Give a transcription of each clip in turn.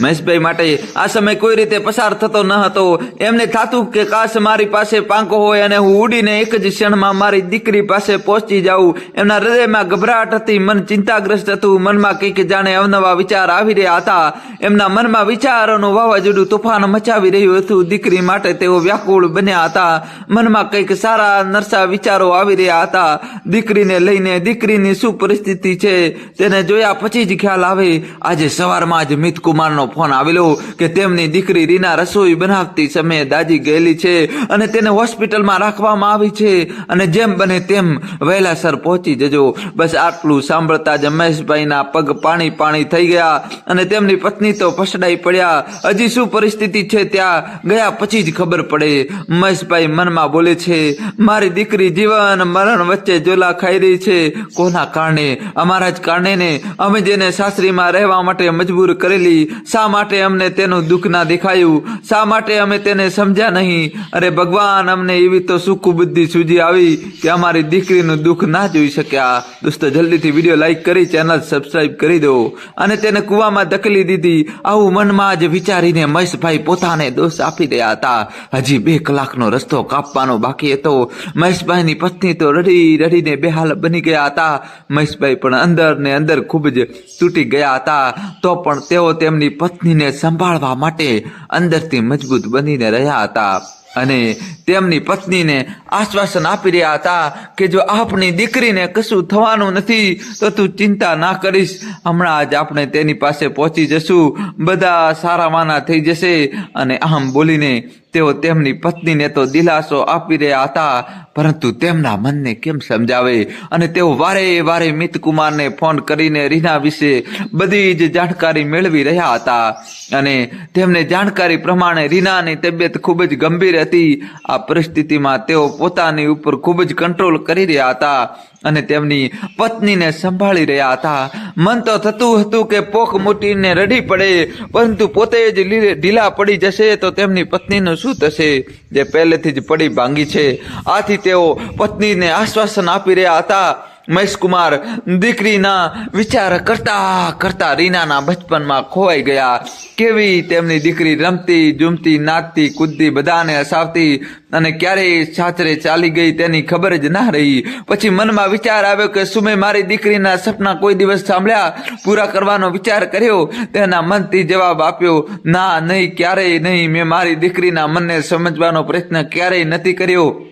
મહેશભાઈ માટે આ સમય કોઈ રીતે પસાર થતો ન હતો. એમને થાતું કે કાશ મારી પાસે પાંખો હોય અને હું ઉડીને એક જ ક્ષણમાં મારી દીકરી પાસે પહોંચી જાઉં. એમના હૃદયમાં ગભરાટ હતી, મન ચિંતાગ્રસ્ત હતું, મનમાં કંઈક જાણે અવનવા વિચાર આવી રહ્યા હતા. એમના મનમાં વિચારોનું વાવાઝોડું તોફાન મચાવી રહ્યું હતું. દીકરી માટે તેઓ વ્યાકુળ બન્યા હતા. મનમાં કંઈક સારા નરસા વિચારો આવી રહ્યા હતા. દીકરીને લઈને દીકરીની શું પરિસ્થિતિ છે, તેને જોયા પછી જ ખ્યાલ આવે. આજે સવારમાં જ મિત કુમારનો ફોન આવેલો કે તેમની દીકરી રીના રસોઈ બનાવતી સમયે દાજી ગયેલી છે અને તેને હોસ્પિટલમાં રાખવામાં આવી છે. અને જેમ બને તેમ વહેલાસર પહોંચી જજો. બસ આટલું સાંભળતા જ મહેશભાઈના પગ પાણી પાણી થઈ ગયા અને તેમની પત્ની તો ફસડાઈ પડ્યા. હજી શું પરિસ્થિતિ છે ત્યાં? ગયા પછી જ ખબર પડે. મહેશભાઈ મનમાં બોલે છે, મારી દીકરી જીવન મરણ વચ્ચે જોલા ખાઈ રહી છે. કોના કારણે? અમારા જ કારણે ને. અમે જેને સાસરીમાં રહેવા માટે મજબૂર કરેલી શા માટે અમને તેનું દુઃખ ના દેખાયું? શા માટે અમે તેને સમજ્યા નહીં? અરે ભગવાન, અમને એવી તો સુખ બુદ્ધિ સૂજી આવી કે અમારી દીકરીનું દુઃખ ના જોઈ શક્યા. દોસ્તો, જલ્દીથી વીડિયો લાઈક કરી, ચેનલ સબસ્ક્રાઇબ કરી દો. અને તેને કૂવામાં ધકેલી દીધી. આવું મનમાં જ વિચારીને મહેશભાઈ પોતાને દોષ આપી રહ્યા હતા. હજી બે કલાકનો રસ્તો કાપવાનો બાકી હતો. મહેશભાઈની પત્ની તો રડી રડીને બેહાલ બની ગયા હતા. મહેશભાઈ પણ અંદર ને અંદર ખૂબ જ તૂટી ગયા હતા. તો પણ તેઓ તેમની પત્નીને સંભાળવા માટે અંદરથી મજબૂત બનીને રહ્યા હતા અને તેમની પત્નીને આશ્વાસન આપી રહ્યા હતા કે જો આપણી દીકરીને કશું થવાનું નથી, તો તું ચિંતા ના કરીશ. હમણાં જ આપણે તેની પાસે પહોંચી જશું. બધા સારામાના થઈ જશે. અને આમ બોલીને તેઓ તેમની પત્નીને તો દિલાસો આપી રહ્યા હતા, પરંતુ તેમના મનને કેમ સમજાવે? અને તેઓ વારે વારે મિતકુમારને ફોન કરીને રીના વિશે બધી જ જાણકારી મેળવી રહ્યા હતા. અને તેમને જાણકારી પ્રમાણે રીનાની તબિયત ખૂબ જ ગંભીર હતી. આ પરિસ્થિતિમાં તેઓ પોતાની ઉપર ખૂબ જ કંટ્રોલ કરી રહ્યા હતા. અને તેમની પત્નીને સંભાળી રહ્યા હતા. મન તો થતું હતું કે પોખ મૂટીને રડી પડે, પરંતુ પોતે જ ઢીલા પડી જશે તો તેમની પત્નીનું શું થશે? જે પહેલેથી જ પડી ભાંગી છે. આથી તેઓ પત્નીને આશ્વાસન આપી રહ્યા હતા. મહેશકુમાર દીકરીના વિચાર કરતા કરતા રીનાના બચપનમાં ખોવાઈ ગયા. કેવી તેમની દીકરી રમતી જુમતી નાચતી, કૂદતી, બધાને હસાવતી અને ક્યારેય સાચરે ચાલી ગઈ તેની ખબર જ ના રહી. પછી મનમાં વિચાર આવ્યો કે શું મેં મારી દીકરીના સપના કોઈ દિવસ સાંભળ્યા? પૂરા કરવાનો વિચાર કર્યો. તેના મનથી જવાબ આપ્યો, ના, નહીં, ક્યારેય નહીં. મેં મારી દીકરીના મનને સમજવાનો પ્રયત્ન ક્યારેય નથી કર્યો.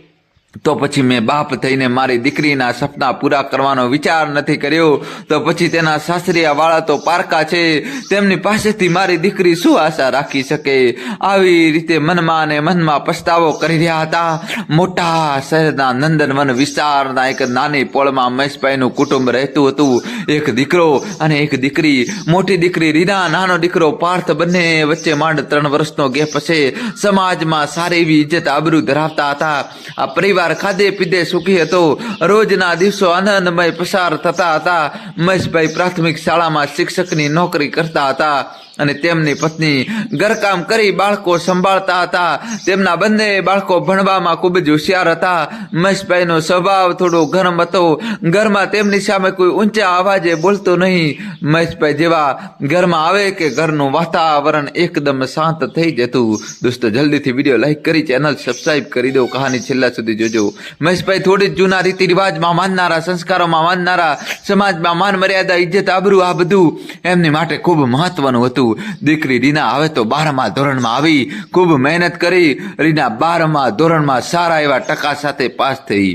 તો પછી મેં બાપ થઈને મારી દીકરીના સપના પૂરા કરવાનો વિચાર નથી કર્યો. તો પછી તેના સાસરિયા વાળા તો પારકા છે. તેમની પાસેથી મારી દીકરી શું આશા રાખી શકે? આવી રીતે મનમાં ને મનમાં પસ્તાવો કરી રહ્યા હતા. મોટા શહેરના નંદનવન વિસ્તારના એક નાની પોળમાં મહેશભાઈનું કુટુંબ રહેતું હતું. એક દીકરો અને એક દીકરી. મોટી દીકરી રીના, નાનો દીકરો પાર્થ બંને વચ્ચે માંડ ત્રણ વર્ષનો ગેપ છે. સમાજમાં સારી એવી ઇજ્જત આબરૂ ધરાવતા હતા. આ પરિવાર ખાધે પીધે સુખી હતો. રોજના દિવસો આનંદમય પસાર થતા હતા. મહેશભાઈ પ્રાથમિક શાળામાં શિક્ષકની નોકરી કરતા હતા. અને તેમની પત્ની ઘરકામ કરી બાળકો સંભાળતા હતા. તેમના બંને બાળકો ભણવામાં ખૂબ જ હોશિયાર હતા. મહેશભાઈનો સ્વભાવ થોડો ગરમ હતો. ઘરમાં તેમની સામે કોઈ ઊંચા અવાજે બોલતો નહીં. મહેશભાઈ જેવા ઘરમાં આવે કે ઘરનું વાતાવરણ એકદમ શાંત થઈ જતું. દોસ્તો, જલ્દીથી વીડિયો લાઈક કરી, ચેનલ સબસ્ક્રાઈબ કરી દો. કહાની છેલ્લા સુધી જોજો. મહેશભાઈ થોડી જ જૂના રીતિ રિવાજમાં માનનારા, સંસ્કારોમાં માનનારા, સમાજમાં માન મર્યાદા, ઇજ્જત, આબરૂ આ બધું એમની માટે ખૂબ મહત્વનું હતું. દીકરી રીના હવે તો બારમા ધોરણમાં આવી, ખૂબ મહેનત કરી, રીના બારમા ધોરણમાં સારા એવા ટકા સાથે પાસ થઈ.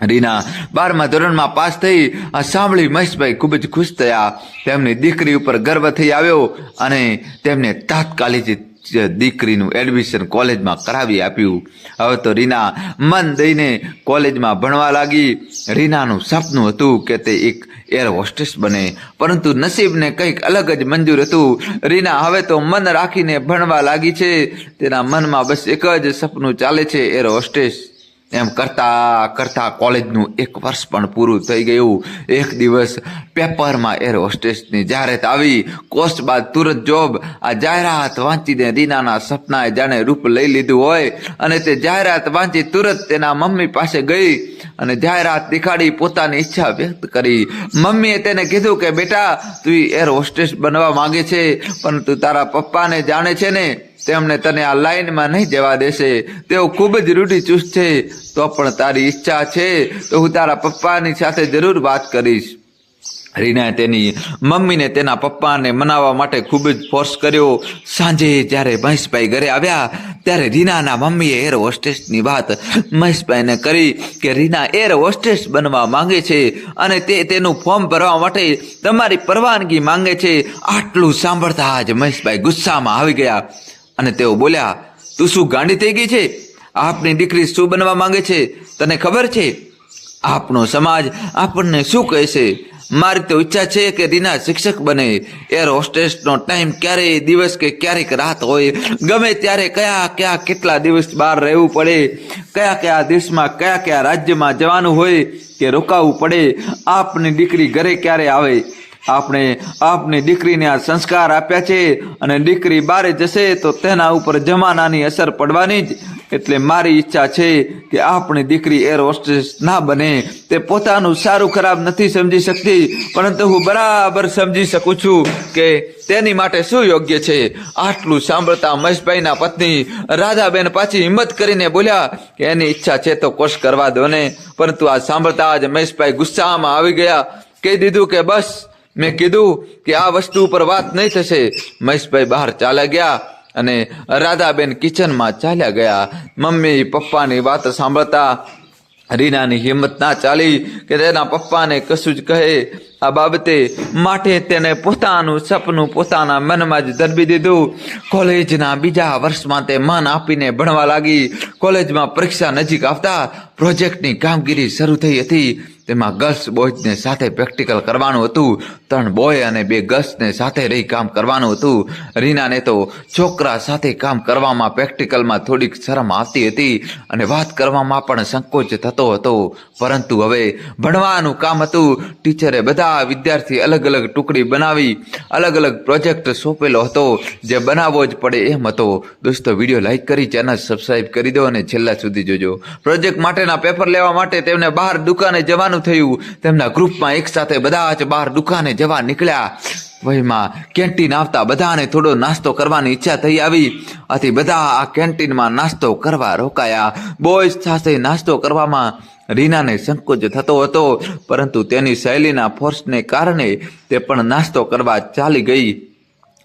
રીના બારમા ધોરણમાં પાસ થઈ, આ સાંભળી મહેશભાઈ ખૂબ જ ખુશ થયા. તેમની દીકરી ઉપર ગર્વ થઈ આવ્યો અને તેમને તાત્કાલિક દીકરીનું એડમિશન કોલેજમાં કરાવી આપ્યું. હવે તો રીના મન દઈને કોલેજમાં ભણવા લાગી. રીનાનું સપનું હતું કે તે એક એર હોસ્ટેસ બને. પરંતુ નસીબને કંઈક અલગ જ મંજૂર હતું. રીના હવે તો મન રાખીને ભણવા લાગી છે. તેના મનમાં બસ એક જ સપનું ચાલે છે એર હોસ્ટેસ. એમ કરતા કરતા કોલેજનું એક વર્ષ પણ પૂરું થઈ ગયું. એક દિવસ પેપરમાં એર હોસ્ટેસની જાહેરાત આવી. કોસ્ટ બાદ તુરંત જોબ. આ જાહેરાત વાંચીને રીનાના સપનાએ જાણે રૂપ લઈ લીધું હોય અને તે જાહેરાત વાંચી તુરંત તેના મમ્મી પાસે ગઈ અને જાહેરાત દેખાડી પોતાની ઈચ્છા વ્યક્ત કરી. મમ્મીએ તેને કીધું કે, બેટા, તું એર હોસ્ટેસ બનવા માંગે છે પરંતુ તારા પપ્પાને જાણે છે ને તેમણે તને આ લાઈનમાં નહીં જવા દેશે. તેઓ ખૂબ જ રૂઢિચુસ્ત છે. તો પણ તારી ઈચ્છા છે તો હું તારા પપ્પાની સાથે જરૂર વાત કરીશ. રીનાએ તેની મમ્મીને તેના પપ્પાને મનાવવા માટે ખૂબ જ ફોર્સ કર્યો. સાંજે જ્યારે મહેશભાઈ ઘરે આવ્યા, ત્યારે રીનાના મમ્મીએ એર હોસ્ટેસની વાત મહેશભાઈને કરી કે રીના એર હોસ્ટેસ બનવા માંગે છે અને તે તેનું ફોર્મ ભરવા માટે તમારી પરવાનગી માંગે છે. આટલું સાંભળતા જ મહેશભાઈ ગુસ્સામાં આવી ગયા. અને તેઓ બોલ્યા, તું શું ગાંડી થઈ ગઈ છે? આપની દીકરી શું બનવા માંગે છે? તને ખબર છે? આપનો સમાજ આપણને શું કહેશે મારી તો ઈચ્છા છે કે રીના શિક્ષક બને. એર હોસ્ટેસનો ટાઈમ ક્યારેય દિવસ કે ક્યારેક રાત હોય. ગમે ત્યારે કયા કયા કેટલા દિવસ બહાર રહેવું પડે. કયા કયા દેશમાં, કયા કયા રાજ્યમાં જવાનું હોય કે રોકાવું પડે. આપની દીકરી ઘરે ક્યારે આવે? આપણે આપની દીકરીને આ સંસ્કાર આપ્યા છે અને દીકરી બારે જશે તો તેના ઉપર જમાનાની અસર પડવાની જ. એટલે મારી ઈચ્છા છે કે આપણી દીકરી એર હોસ્ટેસ ના બને. તે પોતાનું સારું ખરાબ નથી સમજી શકતી, પરંતુ હું બરાબર સમજી શકું છું કે તેની માટે શું યોગ્ય છે. આટલું સાંભળતા મહેશભાઈના પત્ની રાધાબેન પાછી હિંમત કરીને બોલ્યા કે એની ઈચ્છા છે તો કોશ કરવા દો ને. પરંતુ આ સાંભળતા જ મહેશભાઈ ગુસ્સામાં આવી ગયા. કહી દીધું કે બસ મેં કીધું કે આ વસ્તુ ઉપર વાત નહીં થશે. મહેશભાઈ બહાર ચાલ્યા ગયા અને રાધાબેન કિચનમાં ચાલ્યા ગયા. મમ્મી, પપ્પાની વાત સાંભળતા રીનાની હિંમત ના ચાલી કે તેના પપ્પાને કશું જ કહે. આ બાબતે માટે તેને પોતાનું સપનું પોતાના મનમાં જ ધરબી દીધું. કોલેજના બીજા વર્ષમાં તે મન આપીને ભણવા લાગી. કોલેજમાં પરીક્ષા નજીક આવતા પ્રોજેક્ટની કામગીરી શરૂ થઈ હતી. તેમાં ગર્લ્સ બોયને સાથે પ્રેક્ટિકલ કરવાનું હતું. ત્રણ બોય અને બે ગર્લ્સને સાથે રહી કામ કરવાનું હતું. રીનાને તો છોકરા સાથે કામ કરવામાં પ્રેક્ટિકલમાં થોડીક શરમ આવતી હતી અને વાત કરવામાં પણ સંકોચ થતો હતો. પરંતુ હવે ભણવાનું કામ હતું. ટીચરે બધા વિદ્યાર્થી અલગ અલગ ટુકડી બનાવી, અલગ અલગ પ્રોજેક્ટ સોંપેલો હતો, જે બનાવવો જ પડે એમ હતો. દોસ્તો, વીડિયો લાઇક કરી, ચેનલ સબસ્ક્રાઇબ કરી દો અને છેલ્લા સુધી જોજો. પ્રોજેક્ટ માટેના પેપર લેવા માટે તેમને બહાર દુકાને જવાનું થયું. તેમના ગ્રુપમાં એક સાથે બધા જ બહાર દુકાને જવા નીકળ્યા. વહીમાં કેન્ટીન આવતા બધાને થોડો નાસ્તો કરવાની ઈચ્છા થઈ આવી. આથી બધા આ કેન્ટીનમાં નાસ્તો કરવા રોકાયા. બોયઝ સાથે નાસ્તો કરવામાં રીનાને સંકોચ થતો હતો, પરંતુ તેની શૈલીના ફોર્સને કારણે તે પણ નાસ્તો કરવા ચાલી ગઈ.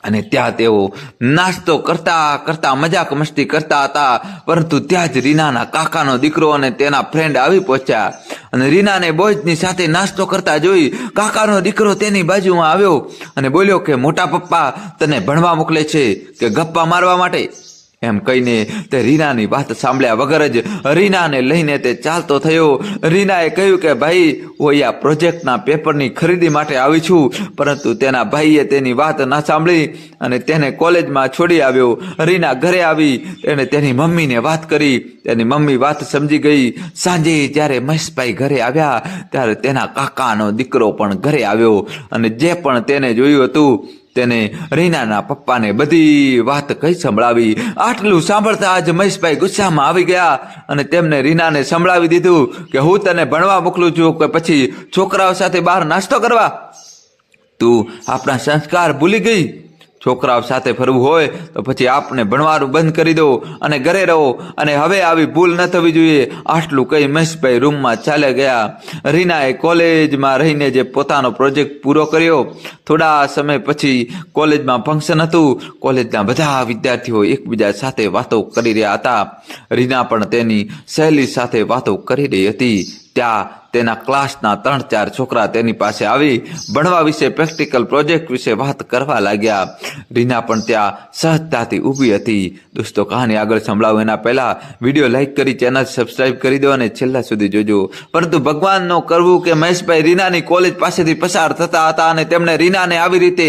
અને ત્યાં તેઓ નાસ્તો કરતા કરતા, મજાક મસ્તી કરતા હતા. પરંતુ ત્યાં જ રીનાના કાકાનો દીકરો અને તેના ફ્રેન્ડ આવી પહોંચ્યા. અને રીનાને બોયજની સાથે નાસ્તો કરતા જોઈ કાકાનો દીકરો તેની બાજુમાં આવ્યો અને બોલ્યો કે, મોટા પપ્પા, તને ભણવા મોકલે છે કે ગપ્પા મારવા માટે? એમ કહીને તે રીનાની વાત સાંભળ્યા વગર જ રીનાને લઈને તે ચાલતો થયો. રીનાએ કહ્યું કે, ભાઈ, હું આ પ્રોજેક્ટના પેપરની ખરીદી માટે આવી છું, પરંતુ તેના ભાઈએ તેની વાત ના સાંભળી અને તેને કોલેજમાં છોડી આવ્યો. રીના ઘરે આવી તેણે તેની મમ્મીને વાત કરી. તેની મમ્મી વાત સમજી ગઈ. સાંજે જ્યારે મહેશભાઈ ઘરે આવ્યા, ત્યારે તેના કાકાનો દીકરો પણ ઘરે આવ્યો અને જે પણ તેને જોયું હતું તેને રીનાના પપ્પાને બધી વાત કઈ સંભળાવી. આટલું સાંભળતા જ મહેશભાઈ ગુસ્સામાં આવી ગયા અને તેમને રીનાને સંભળાવી દીધું કે હું તને ભણવા મોકલું છું કે પછી છોકરાઓ સાથે બહાર નાસ્તો કરવા. તું આપણા સંસ્કાર ભૂલી ગઈ. છોકરાઓ સાથે ફરવું હોય તો પછી આપને ભણવાનું બંધ કરી દો અને ઘરે રહો. અને હવે આવી ભૂલ ન થવી જોઈએ. આટલું કહી મહેશભાઈ રૂમમાં ચાલ્યા ગયા. રીનાએ કોલેજમાં રહીને જે પોતાનો પ્રોજેક્ટ પૂરો કર્યો, થોડા સમય પછી કોલેજમાં ફંક્શન હતું. કોલેજના બધા વિદ્યાર્થીઓ એકબીજા સાથે વાતો કરી રહ્યા હતા. રીના પણ તેની સહેલી સાથે વાતો કરી રહી હતી. ત્યાં તેના ક્લાસના ત્રણ ચાર છોકરા તેની પાસે આવી ભણવા વિશે પ્રેક્ટિકલ પ્રોજેક્ટ વિશે વાત કરવા લાગ્યા. રીના પણ ત્યાં સહજતાથી ઊભી હતી. દોસ્તો, કહાની આગળ સંભળાવું. એના પહેલા વીડિયો લાઇક કરી, ચેનલ સબસ્ક્રાઇબ કરી દો અને છેલ્લા સુધી જોજો. પરંતુ ભગવાનનો કરવું કે મહેશભાઈ રીનાની કોલેજ પાસેથી પસાર થતા હતા અને તેમણે રીનાને આવી રીતે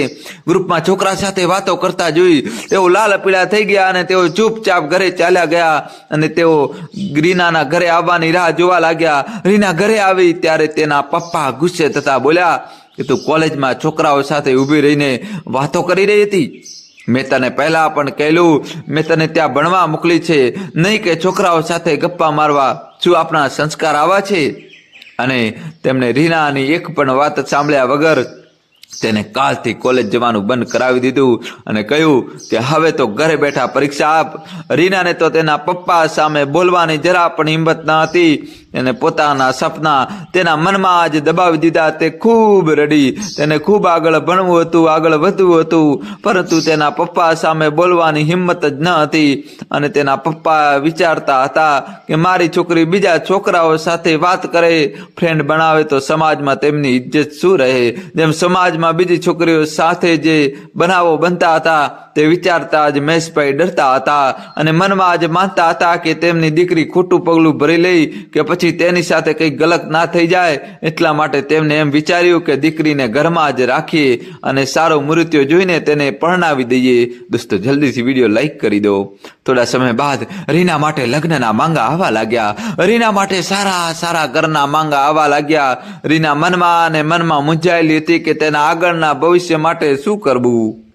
ગ્રુપમાં છોકરા સાથે વાતો કરતા જોઈ. તેઓ લાલ પીળા થઈ ગયા અને તેઓ ચૂપચાપ ઘરે ચાલ્યા ગયા અને તેઓ રીનાના ઘરે આવવાની રાહ જોવા લાગ્યા. રીના ઘરે આવી ત્યારે તેના પપ્પા ગુસ્સે થતા બોલ્યા કે તું કોલેજમાં છોકરાઓ સાથે ઊભી રહીને વાતો કરી રહી હતી. મેં તને પહેલા પણ કહેલું, મેં તને ત્યાં ભણવા મોકલી છે. નહીં કે છોકરાઓ સાથે ગપ્પા મારવા. શું આપણા સંસ્કાર આવા છે? અને તેમણે રીનાની એક પણ વાત સાંભળ્યા વગર તેને કાલથી કોલેજ જવાનું બંધ કરાવી દીધું અને કહ્યું કે હવે તો ઘરે બેઠા પરીક્ષા આપ. રીનાને તો તેના પપ્પા સામે બોલવાની જરા પણ હિંમત ન હતી. એને પોતાના સપના તેના મનમાં જ દબાવી દીધા. તે ખૂબ રડી. તેને ખૂબ આગળ ભણવું હતું, આગળ વધવું હતું, પરંતુ તેના પપ્પા સામે બોલવાની હિંમત જ ન હતી અને તેના પપ્પા વિચારતા હતા કે મારી છોકરી બીજા છોકરાઓ સાથે વાત કરે ફ્રેન્ડ બનાવે તો સમાજમાં તેમની ઇજ્જત શું રહે? જેમ સમાજમાં બીજી છોકરીઓ સાથે જે બનાવો બનતા હતા તે વિચારતા જ મહેશભાઈ ડરતા હતા અને મનમાં જ માનતા હતા કે તેમની દીકરી ખોટું પગલું ભરી લઈ કે પછી તેની સાથે કંઈ ગલત ના થઈ જાય એટલા માટે તેમને એમ વિચાર્યું કે દીકરીને ઘરમાં જ રાખીએ અને સારો મૃત્યુ જોઈને તેને પરણાવી દઈએ. દોસ્તો, જલ્દીથી વીડિયો લાઈક કરી દો. થોડા સમય બાદ રીના માટે લગ્નના માંગા આવવા લાગ્યા. રીના માટે સારા સારા ઘરના માંગા આવવા લાગ્યા. રીના મનમાં અને મનમાં મૂંઝાયેલી હતી કે તેના આગળના ભવિષ્ય માટે શું કરવું?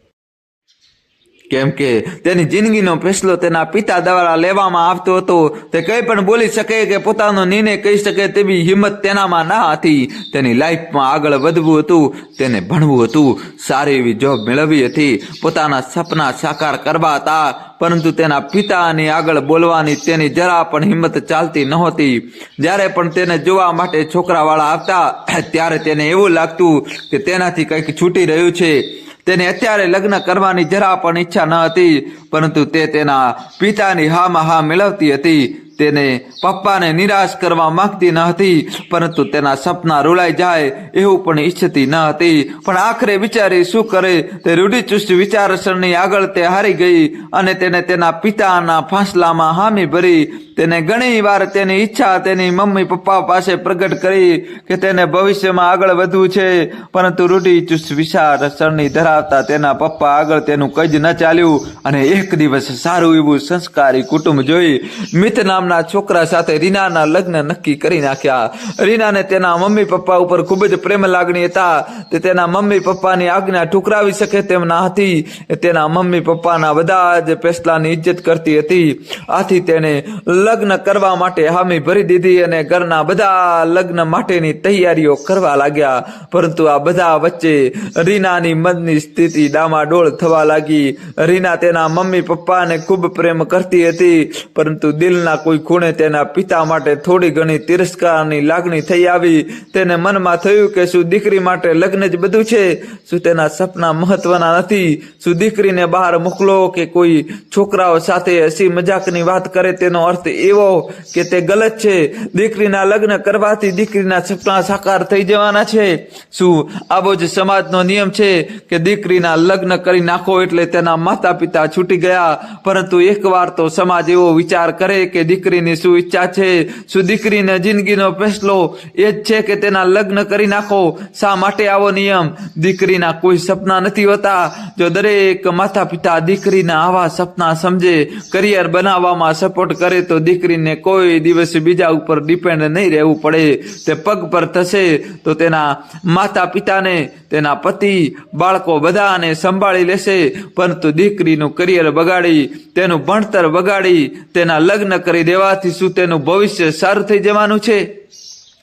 કેમ કે તેની જિંદગીનો ફેસલો તેના પિતા દ્વારા લેવામાં આવતો હતો. તે કંઈ પણ બોલી શકે કે પોતાનો નિર્ણય કહી શકે તેવી હિંમત તેનામાં ના હતી. તેની લાઈફમાં આગળ વધવું હતું, તેને ભણવું હતું. સારી એવી જોબ મેળવવી હતી. પોતાના સપના સાકાર કરવા હતા, પરંતુ તેના પિતાની આગળ બોલવાની તેની જરા પણ હિંમત ચાલતી નહોતી. જ્યારે પણ તેને જોવા માટે છોકરાવાળા આવતા, ત્યારે તેને એવું લાગતું કે તેનાથી કંઈક છૂટી રહ્યું છે. તેને અત્યારે લગ્ન કરવાની જરા પણ ઈચ્છા ન હતી, પરંતુ તે તેના પિતાની હામાં હા મેળવતી હતી. તેને પપ્પાને નિરાશ કરવા માંગતી ન હતી, પરંતુ તેના સપના રૂળાઈ જાય એવું પણ ઈચ્છતી ન હતી. પણ આખરે વિચારી શું કરે તે રૂઢિચુસ્ત વિચારસરણી આગળ તે હારી ગઈ અને તેને તેના પિતાના ફાંસલામાં હામી ભરી. તેને ઘણી વાર તેની ઈચ્છા તેની મમ્મી પપ્પા પાસે પ્રગટ કરી કે તેને ભવિષ્યમાં આગળ વધવું છે, પરંતુ રૂઢિચુસ્ત વિચારસરણી ધરાવતા તેના પપ્પા આગળ તેનું કજ ન ચાલ્યું અને એક દિવસ સારું એવું સંસ્કારી કુટુંબ જોઈ. મિત નામના છોકરા સાથે રીનાના લગ્ન નક્કી કરી નાખ્યા. રીનાને તેના મમ્મી પપ્પા ઉપર ખૂબ જ પ્રેમ લાગણી હતા. તે તેના મમ્મી પપ્પાની આજ્ઞા ઠુકરાવી શકે તેમ ના હતી. તેના મમ્મી પપ્પાના બધા જ ફેસલાની ઇજ્જત કરતી હતી. આથી તેને લગ્ન કરવા માટે હામી ભરી દીધી અને ઘરના બધા લગ્ન માટેની તૈયારીઓ કરવા લાગ્યા. પરંતુ આ બધા વચ્ચે રીનાની મનની સ્થિતિ ડામાડોળ થવા લાગી. રીના તેના મમ્મી પપ્પાને ખૂબ પ્રેમ કરતી હતી, પરંતુ દિલના કોઈ ખૂણે તેના પિતા માટે થોડી ઘણી તિરસ્કારની લાગણી થઈ આવી. તેને મનમાં થયું કે શું દીકરી માટે લગ્ન જ બધું છે? શું તેના સપના મહત્વના નથી? શું દીકરીને બહાર મોકલો કે કોઈ છોકરાઓ સાથે હસી મજાકની વાત કરે તેનો અર્થ એવો કે તે ગલત છે? દીકરીના લગ્ન કરવાથી દીકરીના સપના સાકાર થઈ જવાના છે. શું આવો જ સમાજનો નિયમ છે કે દીકરીના લગ્ન કરી નાખો એટલે તેના માતા પિતા છૂટી ગયા? પરંતુ એકવાર તો સમાજ એવો વિચાર કરે કે દીકરીની શું ઈચ્છા છે. શું દીકરીને જિંદગીનો ફેસલો એ જ છે કે તેના લગ્ન કરી નાખો. શા માટે આવો નિયમ? દીકરીના કોઈ સપના નથી હોતા. જો દરેક માતા પિતા દીકરીના આવા સપના સમજે, કરિયર બનાવવામાં સપોર્ટ કરે, તો દીકરીને કોઈ દિવસ બીજા ઉપર ડિપેન્ડ નહીં રહેવું પડે. તે પગ પર થશે, તો તેના માતા પિતાને તેના પતિ, બાળકો બધાને સંભાળી લેશે. પરંતુ દીકરીનું કરિયર બગાડી, તેનું ભણતર બગાડી, તેના લગ્ન કરી દેવાથી શું તેનું ભવિષ્ય સારું થઈ જવાનું છે?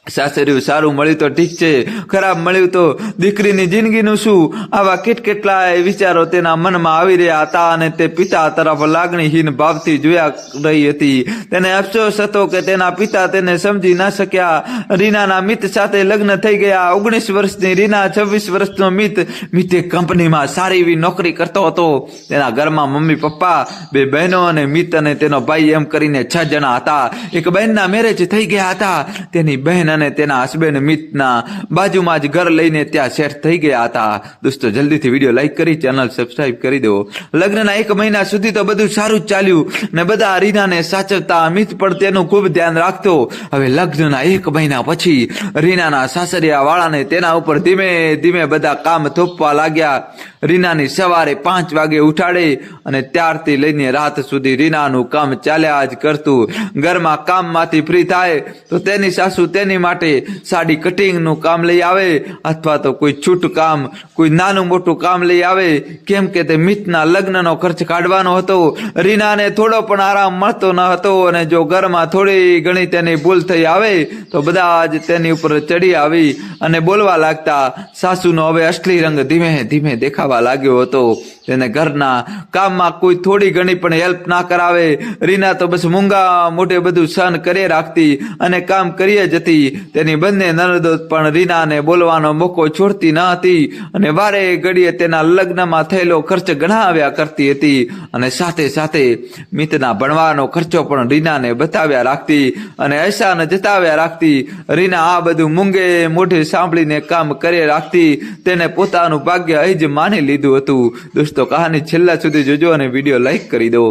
સાસરિયું સારું મળ્યું તો ઠીક છે, ખરાબ મળ્યું તો દીકરીની જિંદગીનું શું? આવા કેટ કેટલાય વિચારો તેના મનમાં આવી રહ્યા હતા અને તે પિતા તરફ લાગણીહીન ભાવથી જોયા રહી હતી. તેને અફસોસ હતો કે તેના પિતા તેને સમજી ન શક્યા. રીનાના મિત સાથે લગ્ન થઈ ગયા. ઓગણીસ વર્ષની રીના છવ્વીસ વર્ષનો મિત મિતે કંપનીમાં સારી એવી નોકરી કરતો હતો. તેના ઘરમાં મમ્મી, પપ્પા, બે બહેનો અને મિત અને તેનો ભાઈ એમ કરીને છ જણા હતા. એક બહેનના મેરેજ થઈ ગયા હતા. તેની બહેન અને તેના હસબેન્ડ મિતના બાજુમાં જ ઘર લઈને ત્યાં સેટ થઈ ગયા હતા. દોસ્તો, જલ્દીથી વીડિયો લાઈક કરી, ચેનલ સબસ્ક્રાઈબ કરી દો લગ્નના એક મહિના સુધી તો બધું સારું ચાલ્યું ને બધા રીનાને સાચવતા મિત પણ તેનું ખૂબ ધ્યાન રાખતો. હવે લગ્નના એક મહિના પછી રીનાના સાસરિયા વાળાને તેના ઉપર ધીમે ધીમે બધા કામ થોપવા લાગ્યા. રીનાની સવારે પાંચ વાગે ઉઠાડે અને ત્યારથી લઈને રાત સુધી રીનાનું કામ ચાલ્યા જ કરતું. ઘરમાં કામમાંથી ફ્રી થાય, તો તેની સાસુ તેની માટે સાડી કટિંગનું કામ લઈ આવે, અથવા તો કોઈ છૂટ કામ, કોઈ નાનું મોટું કામ લઈ આવે. કેમ કે તે મિતના લગ્નનો ખર્ચ કાઢવાનો હતો. રીનાને થોડો પણ આરામ મળતો ન હતો અને જો ઘરમાં થોડી ઘણી તેની ભૂલ થઈ આવે, તો બધા જ તેની ઉપર ચડી આવી અને બોલવા લાગતા, સાસુનો હવે અસલી રંગ ધીમે ધીમે દેખાવા લાગ્યો હતો. તેને ઘરના કામમાં કોઈ થોડી ઘણી પણ હેલ્પ ના કરાવે. રીના તો બસ મૂંગા મોઢે બધું સહન કરી રાખતી અને કામ કરીએ જતી. તેની બંને નણદો પણ રીનાને બોલવાનો મોકો છોડતી ન હતી અને વારે ઘડીએ તેના લગ્નમાં થયેલો ખર્ચ ગણાવ્યા કરતી હતી અને સાથે સાથે મિતના ભણવાનો ખર્ચો પણ રીનાને બતાવ્યા રાખતી અને એસાન જતાવ્યા રાખતી. રીના આ બધું મૂંગે મોઢે સાંભળીને કામ કરી રાખતી. તેને પોતાનું ભાગ્ય અહીં જ માની લીધું હતું. દોસ્તો કહાની છેલ્લા સુધી જોજો અને વીડિયો લાઈક કરી દો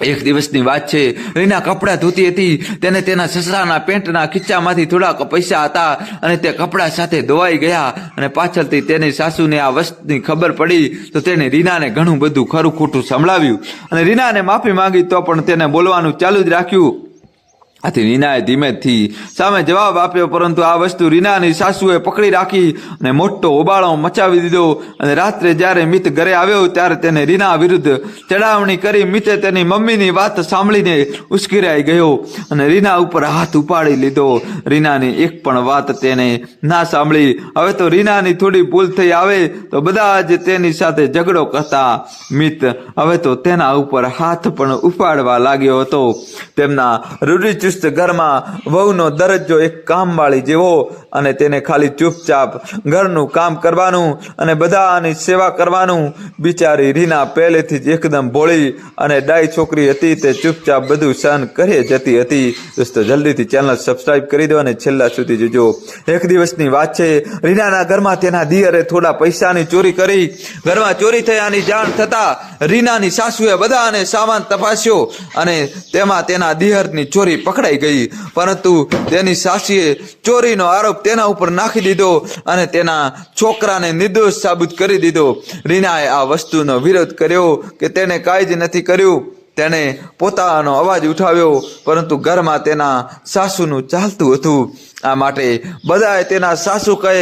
એક દિવસની વાત છે રીના કપડાં ધોતી હતી, તેને તેના સસરાના પેન્ટના ખીચામાંથી થોડાક પૈસા હતા અને તે કપડાં સાથે ધોવાઈ ગયા અને પાછળથી તેની સાસુને આ વસ્તુની ખબર પડી તો તેને રીનાને ઘણું બધું ખરું ખોટું સંભળાવ્યું. અને રીનાને માફી માંગી તો પણ તેને બોલવાનું ચાલુ જ રાખ્યું. આથી રીનાએ ધીમેથી સામે જવાબ આપ્યો, પરંતુ આ વસ્તુ રીનાની સાસુએ પકડી રાખી અને મોટો હોબાળો મચાવી દીધો. અને રાત્રે જ્યારે મિત ઘરે આવ્યો, ત્યારે તેને રીના વિરુદ્ધ ચડાવણી કરી મિતે તેની મમ્મીની વાત સાંભળીને ઉશ્કેરાઈ ગયો અને રીના ઉપર હાથ ઉપાડી લીધો. રીનાની એક પણ વાત તેને ના સાંભળી. હવે તો રીનાની થોડી ભૂલ થઈ આવે, તો બધા જ તેની સાથે ઝઘડો કરતા મિત હવે તો તેના ઉપર હાથ પણ ઉપાડવા લાગ્યો હતો. તેમના રૂઢિચુસ્ત ઘરમાં વહુનો દરજ્જો એક કામવાળી જેવો અને તેને ખાલી ચૂપચાપ ઘરનું કામ કરવાનું અને બધાની સેવા કરવાનું બિચારી રીના પહેલેથી જ એકદમ ભોળી અને ડાઈ છોકરી હતી તે ચૂપચાપ બધું સહન કરી જતી હતી. દોસ્તો, જલ્દીથી ચેનલ સબસ્ક્રાઈબ કરી દો અને છેલ્લા સુધી જોજો. એક દિવસની વાત છે, રીનાના ઘરમાં તેના દિયરે થોડા પૈસાની ચોરી કરી. ઘરમાં ચોરી થયાની જાણ થતા રીનાની સાસુએ બધાને સામાન તપાસ્યો અને તેમાં તેના દિયરની ચોરી પકડાઈ ગઈ. પરંતુ તેની સાસીએ ચોરીનો આરોપ તેના ઉપર નાખી દીધો અને તેના છોકરાને નિર્દોષ સાબિત કરી દીધો. રીનાએ આ વસ્તુનો વિરોધ કર્યો કે તેને કાંઈ જ નથી કર્યું. તેણે પોતાનો અવાજ ઉઠાવ્યો, પરંતુ ઘરમાં તેના સાસુનું ચાલતું હતું. આ માટે બધાએ તેના સાસુ કહે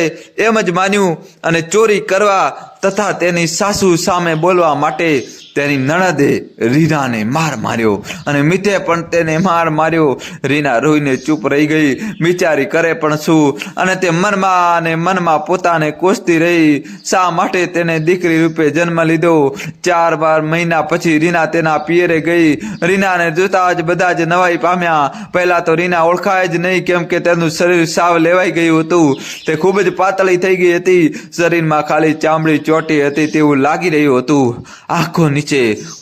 એમ જ માન્યું અને ચોરી કરવા તથા તેની સાસુ સામે બોલવા માટે તેની નણદે રીનાને માર માર્યો અને મિતે પણ તેને માર માર્યો. રીના રોઈને ચૂપ રહી ગઈ બિચારી કરે પણ શું? અને તે મનમાં અને મનમાં પોતાને કોસતી રહી. શા માટે તેને દીકરી રૂપે જન્મ લીધો? ચાર બાર મહિના પછી રીના તેના પિયરે ગઈ. રીનાને જોતા જ બધા જ નવાઈ પામ્યા. પહેલા તો રીના ઓળખાય જ નહીં કેમ કે તેનું શરીર સાવ લેવાઈ ગયું હતું. તે ખૂબ જ પાતળી થઈ ગઈ હતી. શરીરમાં ખાલી ચામડી ચોટી હતી તેવું લાગી રહ્યું હતું. આંખો નીચે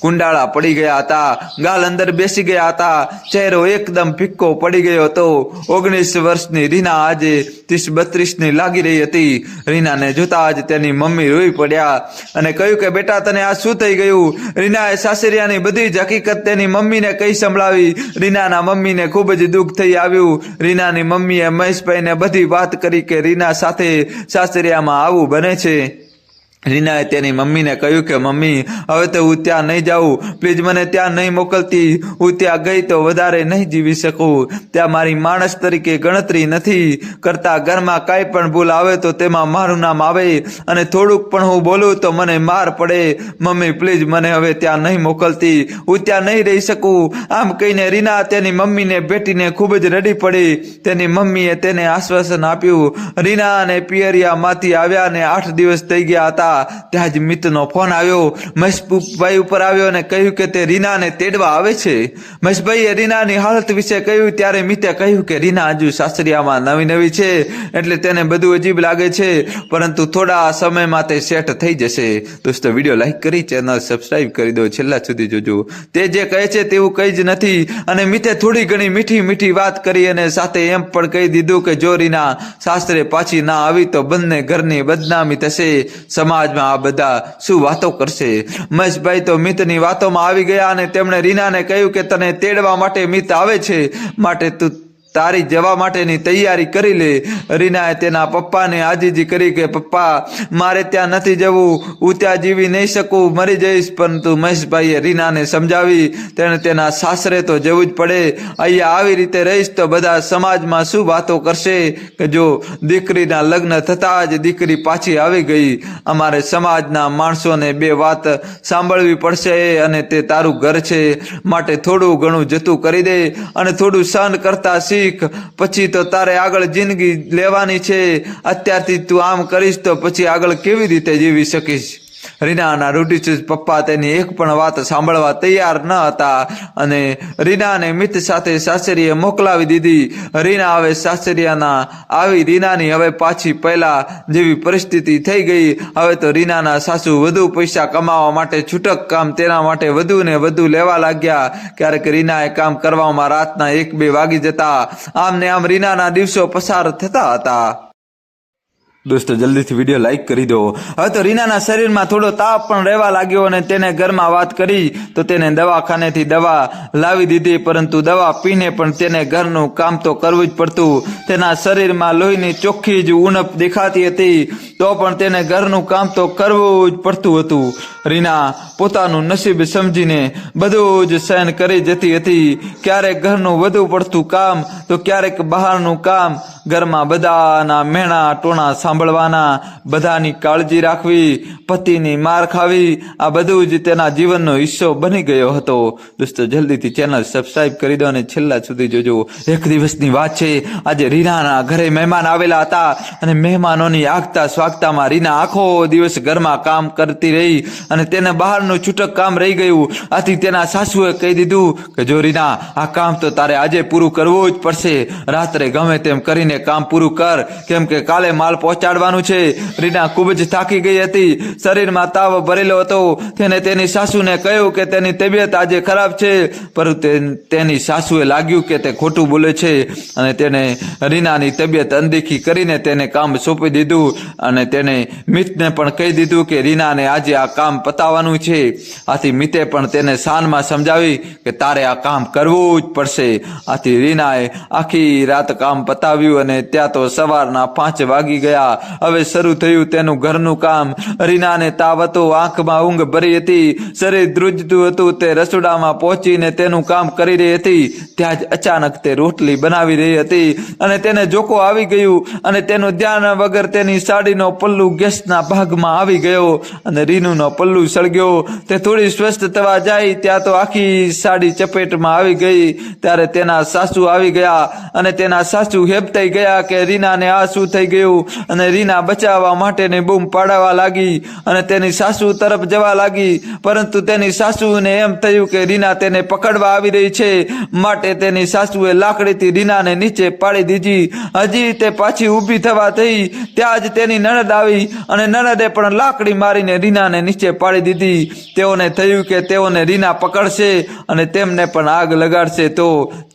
કુંડાળા પડી ગયા હતા, ગાલ અંદર બેસી ગયા હતા, ચહેરો એકદમ ફિક્કો પડી ગયો હતો. ઓગણીસ વર્ષની રીના આજે ત્રીસ બત્રીસની લાગી રહી હતી. રીનાને જોતા જ તેની મમ્મી રોઈ પડ્યા અને કહ્યું કે, બેટા, તને આ શું થઈ ગયું? રીનાએ સાસરિયાની બધી જ હકીકત તેની મમ્મીને કહી સંભળાવી. રીનાના મમ્મીને ખૂબ જ દુઃખ થઈ આવ્યું. રીનાની મમ્મીએ મહેશભાઈને બધી વાત કરી કે રીના સાથે સાસરિયામાં આવું બને છે. રીનાએ તેની મમ્મીને કહ્યું કે, મમ્મી, હવે તો હું ત્યાં નહીં જાઉં. પ્લીઝ મને ત્યાં નહીં મોકલતી. હું ત્યાં ગઈ તો વધારે નહીં જીવી શકું. ત્યાં મારી માણસ તરીકે ગણતરી નથી કરતા. ઘરમાં કાંઈ પણ ભૂલ આવે તો તેમાં મારું નામ આવે અને થોડુંક પણ હું બોલું તો મને માર પડે. મમ્મી, પ્લીઝ મને હવે ત્યાં નહીં મોકલતી. હું ત્યાં નહીં રહી શકું. આમ કહીને રીના તેની મમ્મીને ભેટીને ખૂબ જ રડી પડી. તેની મમ્મીએ તેને આશ્વાસન આપ્યું. રીના અને પિયરિયામાંથી આવ્યા અને આઠ દિવસ થઈ ગયા હતા. ત્યાં જ મિતનો ફોન આવ્યો. મહેશભાઈ ઉપર આવ્યો અને કહ્યું કે તે રીનાને તેડવા આવે છે. મહેશભાઈએ રીનાની હાલત વિશે કહ્યું, ત્યારે મિતે કહ્યું કે રીના હજુ સાસરિયામાં નવી નવી છે, એટલે તેને બધું અજીબ લાગે છે, પરંતુ થોડા સમયમાં તે સેટ થઈ જશે. દોસ્તો, વીડિયો લાઈક કરી, ચેનલ સબસ્ક્રાઈબ કરી દો, છેલ્લા સુધી જોજો. તે જે કહે છે તેવું કંઈ જ નથી, અને મિતે થોડી ઘણી મીઠી મીઠી વાત કરી અને સાથે એમ પણ કહી દીધું કે જો રીના સાસરે પાછી ના આવી, તો બંને ઘરની બદનામી થશે. સમાજમાં આ બધા શું વાતો કરશે? મહેશભાઈ તો મિતની વાતોમાં આવી ગયા અને તેમણે રીનાને કહ્યું કે તને તેડવા માટે મિત આવે છે. માટે તું તારી જવા માટેની તૈયારી કરી લે. રીનાએ તેના પપ્પાને આજીજી કરી કે, પપ્પા, મારે ત્યાં નથી જવું. હું ત્યાં જીવી નહીં શકું. મરી જઈશ. પરંતુ મહેશભાઈએ રીનાને સમજાવી, તેણે તેના સાસરે તો જવું જ પડે. અહીંયા આવી રીતે રહીશ તો બધા સમાજમાં શું વાતો કરશે? કે જો દીકરીના લગ્ન થતાં જ દીકરી પાછી આવી ગઈ. અમારે સમાજના માણસોને બે વાત સાંભળવી પડશે અને તે તારું ઘર છે. માટે થોડું ઘણું જતું કરી દે અને થોડું સહન કરતા શીખ પછી તો તારે આગળ જિંદગી લેવાની છે. અત્યારથી તું આમ કરીશ તો પછી આગળ કેવી રીતે જીવી શકીશ? રીનાના રૂઢિચુસ્ત પપ્પા તેની એક પણ વાત સાંભળવા તૈયાર ન હતા. અને રીનાને મિત સાથે સાસરીએ મોકલાવી દીધી. રીના હવે સાસરિયાના આવી રીનાની હવે પાછી પહેલા જેવી પરિસ્થિતિ થઈ ગઈ. હવે તો રીનાના સાસુ વધુ પૈસા કમાવા માટે છૂટક કામ તેના માટે વધુ ને વધુ લેવા લાગ્યા. ક્યારેક રીનાએ કામ કરવામાં રાતના એક બે વાગી જતા. આમ ને આમ રીનાના દિવસો પસાર થતા હતા. દોસ્તો, જલ્દીથી વીડિયો લાઇક કરી દો. હવે તો રીનાના શરીરમાં થોડો તાપ પણ રહેવા લાગ્યો અને તેને ઘરમાં વાત કરી તો તેને દવાખાનેથી દવા લાવી દીધી, પરંતુ દવા પીને પણ તેને ઘરનું કામ તો કરવું જ પડતું. તેના શરીરમાં લોહીની ચોખ્ખી જ ઉણપ દેખાતી હતી. તો પણ તેને ઘરનું કામ તો કરવું જ પડતું હતું. રીના પોતાનું નસીબ સમજીને બધું જ સહન કરી જતી હતી. ક્યારેક ઘરનું વધુ પડતું કામ તો ક્યારેક બહારનું કામ. ઘરમાં બધાના મેણા ટોણા સાંભળવાના, બધાની કાળજી રાખવી, પતિની માર ખાવી, આ બધું જ તેના જીવનનો હિસ્સો બની ગયો હતો. દોસ્તો, જલ્દીથી ચેનલ સબસ્ક્રાઈબ કરી દો અને છેલ્લા સુધી જોજો. એક દિવસની વાત છે, આજે રીનાના ઘરે મહેમાન આવેલા હતા અને મહેમાનોની આગતા સ્વાગતામાં રીના આખો દિવસ ઘરમાં કામ કરતી રહી અને તેને બહારનું છૂટક કામ રહી ગયું. આથી તેના સાસુએ કહી દીધું કે, જો રીના, આ કામ તો તારે આજે પૂરું કરવું જ પડશે. રાત્રે ગમે તેમ કરીને કામ પૂરું કર. કેમ કે કાલે માલ પહોંચાડવાનું છે. રીના ખૂબ જ થાકી ગઈ હતી. શરીરમાં તાવ ભરેલો હતો. તેને તેની સાસુને કહ્યું કે, તેની તબિયત આજે ખરાબ છે. પરંતુ તેની સાસુએ લાગ્યું કે તે ખોટું બોલે છે અને તેને રીનાની તબિયત અનદેખી કરીને તેને કામ સોંપી દીધું અને તેણે મિતને પણ કહી દીધું કે, રીનાને આજે આ કામ પતાવવાનું છે. આથી મિતે પણ તેને શાનમાં સમજાવી કે, તારે આ કામ કરવું જ પડશે. આથી રીનાએ આખી રાત કામ પતાવ્યું અને ત્યાં તો સવારના પાંચ વાગી ગયા. હવે શરૂ થયું તેનું ઘરનું કામ. રીનાને તાવ હતો આંખમાં ઊંઘ ભરી હતી. શરીર ધ્રુજતું હતું. તે રસોડામાં પહોંચીને તેનું કામ કરી રહી હતી. ત્યાં જ અચાનક તે રોટલી બનાવી રહી હતી અને તેને જોકો આવી ગયું અને તેનું ધ્યાન વગર તેની સાડીનો પલ્લુ ગેસના ભાગમાં આવી ગયો અને રીનુનો પલ્લુ સળગ્યો. તે થોડી સ્વસ્થ થવા જાય ત્યાં તો આખી સાડી ચપેટમાં આવી ગઈ. ત્યારે તેના સાસુ આવી ગયા અને તેના સાસુ હેપતાઈ ગયા કે રીનાને આ શું થઈ ગયું? અને રીના બચાવવા માટેની બૂમ પાડવા લાગી અને તેની સાસુ તરફ જવા લાગી. પરંતુ તેની સાસુને એમ થયું કે રીના તેને પકડવા આવી રહી છે. માટે તેની સાસુએ લાકડીથી રીનાને નીચે પાડી દીધી. હજી તે પાછી ઊભી થવા થઈ. ત્યાં જ તેની નણદ આવી અને નણદે પણ લાકડી મારીને રીનાને નીચે પાડી દીધી. તેઓને થયું કે તેઓને રીના પકડશે અને તેમને પણ આગ લગાડશે. તો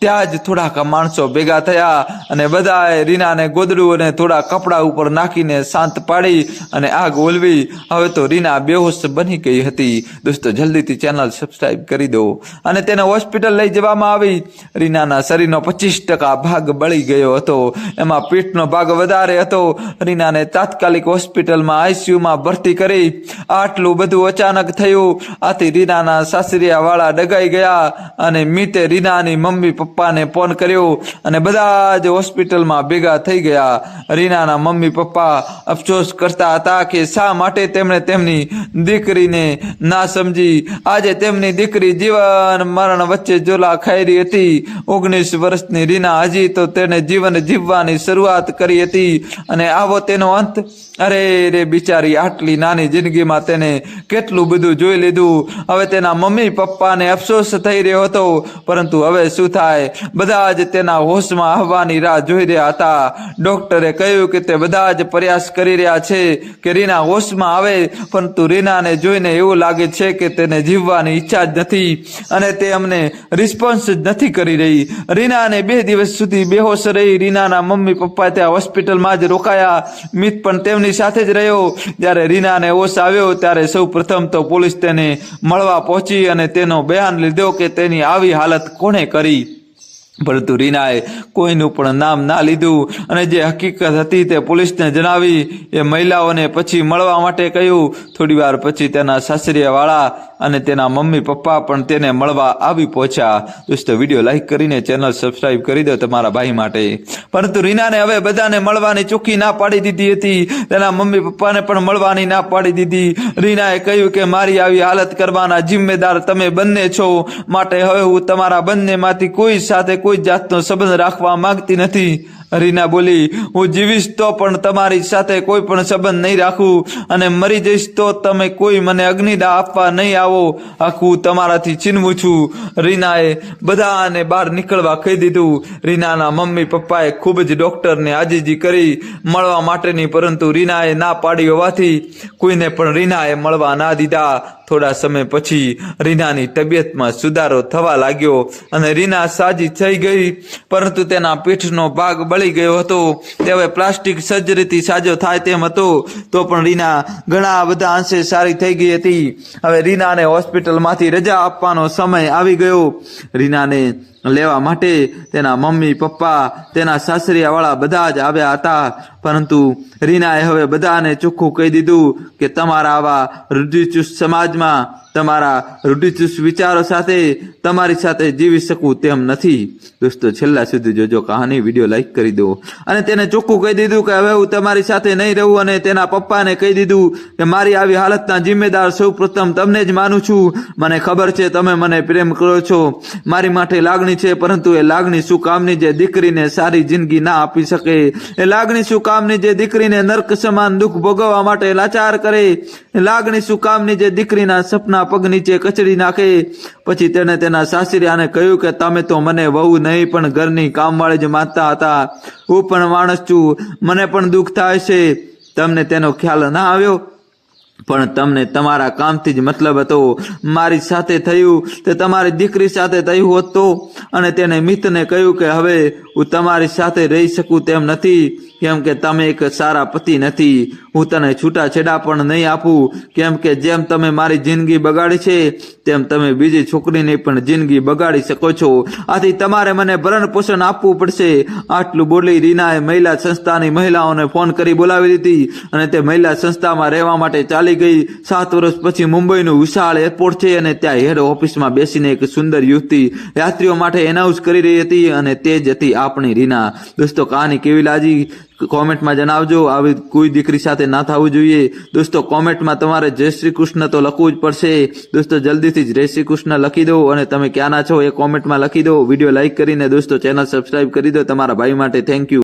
ત્યાં જ થોડાક માણસો ભેગા થયા અને બધાએ રીનાને ગોદડું અને થોડા કપડાં ઉપર નાખીને શાંત પાડી અને આગ ઓલવી. હવે તો રીના બેહોશ બની ગઈ હતી. દોસ્તો, જલ્દીથી ચેનલ સબસ્ક્રાઇબ કરી દો અને તેને હોસ્પિટલ લઈ જવામાં આવી. રીનાના શરીરનો પચીસ ટકા ભાગ બળી ગયો હતો. એમાં પીઠનો ભાગ વધારે હતો. રીનાને તાત્કાલિક હોસ્પિટલમાં આઈસીયુમાં ભરતી કરી આટલું બધું અચાનક થયું. આથી રીનાના સાસરિયા વાળા ડગાઈ ગયા અને મીતે રીનાની મમ્મી પપ્પાને ફોન કર્યો અને બધા જ હોસ્પિટલમાં ભેગા થઈ ગયા. રીનાના મમ્મી પપ્પા અફસોસ કરતા હતા કે શા માટે તેમણે તેમની દીકરીને ના સમજી? આજે તેમની દીકરી જીવન મરણ વચ્ચે ઝોલા ખાઈ હતી. ઓગણીસ વર્ષની રીના હજી તો તેને જીવન જીવવાની શરૂઆત કરી હતી અને આવો તેનો અંત અરે રે બિચારી, આટલી નાની જિંદગીમાં તેને કેટલું બધું જોઈ લીધું? હવે તેના મમ્મી, પપ્પાને અફસોસ થઈ રહ્યો હતો. પરંતુ હવે શું થાય? બધા જ તેના હોશમાં આવવાની રાહ જોઈ રહ્યા હતા. ડોક્ટરે કહ્યું કે તે બધા જ પ્રયાસ કરી રહ્યા છે કે રીના હોશમાં આવે, પરંતુ રીનાને જોઈને એવું લાગે છે કે તેને જીવવાની ઈચ્છા જ નથી અને તે અમને રિસ્પોન્સ જ નથી કરી રહી. રીનાને બે દિવસ સુધી બેહોશ રહી. રીનાના મમ્મી પપ્પા ત્યાં હોસ્પિટલમાં જ રોકાયા. મિત પણ તેમની સાથે જ રહ્યો. જ્યારે રીનાને હોશ આવ્યો, ત્યારે સૌ પ્રથમ તો પોલીસ તેને મળવા પહોંચી અને તેનો બયાન લીધો કે તેની આવી હાલત કોણે કરી? પરંતુ રીનાએ કોઈનું પણ નામ ના લીધું અને જે હકીકત હતી તે પોલીસને જણાવી, એ મહિલાઓને પછી મળવા માટે કહ્યું. થોડી વાર પછી તેના સાસરીયાવાળા અને તેના મમ્મી પપ્પા પણ તેને મળવા આવી પહોંચ્યા. દોસ્તો, વીડિયો લાઈક કરીને ચેનલ સબસ્ક્રાઇબ કરી દો તમારા ભાઈ માટે. પરંતુ રીનાને હવે બધાને મળવાની ચોખ્ખી ના પાડી દીધી હતી. તેના મમ્મી પપ્પાને પણ મળવાની ના પાડી દીધી. રીનાએ કહ્યું કે, મારી આવી હાલત કરવાના જિમ્મેદાર તમે બંને છો. માટે હવે હું તમારા બંનેમાંથી કોઈ સાથે કોઈ જાતનો સંબંધ રાખવા માંગતી નથી. રીના બોલી, હું જીવીશ તો પણ તમારી સાથે કોઈ પણ સંબંધ નહીં રાખું અને મરી જઈશ તો તમે કોઈ મને અગ્નિદા આપવા નહીં આવો. આખું તમારાથી ચીનવું છું. રીનાએ બધાને બહાર નીકળવા કહી દીધું. રીનાના મમ્મી પપ્પાએ ખૂબ જ ડોક્ટરને આજીજી કરી મળવા માટેની, પરંતુ રીનાએ ના પાડી હોવાથી કોઈને પણ રીનાએ મળવા ના દીધા. થોડા સમય પછી રીનાની તબિયતમાં સુધારો થવા લાગ્યો અને રીના સાજી થઈ ગઈ, પરંતુ તેના પીઠનો ભાગ બળી ગયો હતો. તે હવે પ્લાસ્ટિક સર્જરીથી સાજો થાય તેમ હતો. તો પણ રીના ઘણા બધા અંશે સારી થઈ ગઈ હતી. હવે રીનાને હોસ્પિટલમાંથી રજા આપવાનો સમય આવી ગયો. રીનાને લેવા માટે તેના મમ્મી, પપ્પા, તેના સાસરિયાવાળા બધા જ આવ્યા હતા. પરંતુ રીનાએ હવે બધાને ચોખ્ખું કહી દીધું કે તમારા આવા રૂઢિચુસ્ત સમાજમાં તમારા રૂઢિચુસ્ત વિચારો સાથે તમારી સાથે જીવી શકું તેમ નથી. દોસ્તો, છેલ્લા સુધી જોજો કહાની, વીડિયો લાઈક કરી દો. અને તેને ચોખ્ખું કહી દીધું કે હવે હું તમારી સાથે નહીં રહું અને તેના પપ્પાને કહી દીધું કે મારી આવી હાલતના જિમ્મેદાર સૌ પ્રથમ તમને જ માનું છું. મને ખબર છે તમે મને પ્રેમ કરો છો. મારી માટે લાગણી છે, પરંતુ એ લાગણી શું કામની જે દીકરીને સારી જિંદગી ના આપી શકે? એ લાગણી શું કામની જે દીકરીને નર્ક સમાન દુઃખ ભોગવવા માટે લાચાર કરે? લાગણી શું કામની જે દીકરીના સપના પગ નીચે કચડી નાખે? પછી તેણે તેના સાસરિયાને કહ્યું કે, તમે તો મને વહુ નહીં, પણ ઘરની કામવાળી જ માનતા હતા. હું પણ માણસ છું. મને પણ દુઃખ થાય છે. તમને તેનો ખ્યાલ ના આવ્યો? પણ તમને તમારા કામથી જ મતલબ હતો. મારી સાથે થયું તે તમારી દીકરી સાથે થયું હોત તો. અને તેને મિતને કહ્યું કે હવે હું તમારી સાથે રહી શકું તેમ નથી. કેમ કે તમે એક સારા પતિ નથી, હું તને છૂટાછેડા પણ નહીં આપું. કેમ કે જેમ તમે મારી જિંદગી બગાડી છે, તેમ તમે બીજી છોકરીની પણ જિંદગી બગાડી શકો છો. આથી તમારે મને ભરણ પોષણ આપવું પડશે. આટલું બોલી રીનાએ મહિલા સંસ્થાની મહિલાઓને ફોન કરી બોલાવી દીધી અને તે મહિલા સંસ્થામાં રહેવા માટે ચાલી ગઈ. સાત વર્ષ પછી મુંબઈનું વિશાળ એરપોર્ટ છે અને ત્યાં હેડ ઓફિસમાં બેસીને એક સુંદર યુવતી યાત્રીઓ માટે એનાઉન્સ કરી રહી હતી અને તે જ હતી આપણી રીના. દોસ્તો, કહાની કેવી લાગી? કોમેન્ટમાં જણાવજો. આવી કોઈ દીકરી સાથે ના થવું જોઈએ. દોસ્તો, કોમેન્ટમાં તમારે જય શ્રી કૃષ્ણ તો લખવું જ પડશે. દોસ્તો, જલ્દીથી જય શ્રી કૃષ્ણ લખી દો અને તમે ક્યાંના છો એ કોમેન્ટમાં લખી દો. વીડિયો લાઇક કરીને દોસ્તો, ચેનલ સબસ્ક્રાઇબ કરી દો. તમારા ભાઈ માટે થેન્ક યુ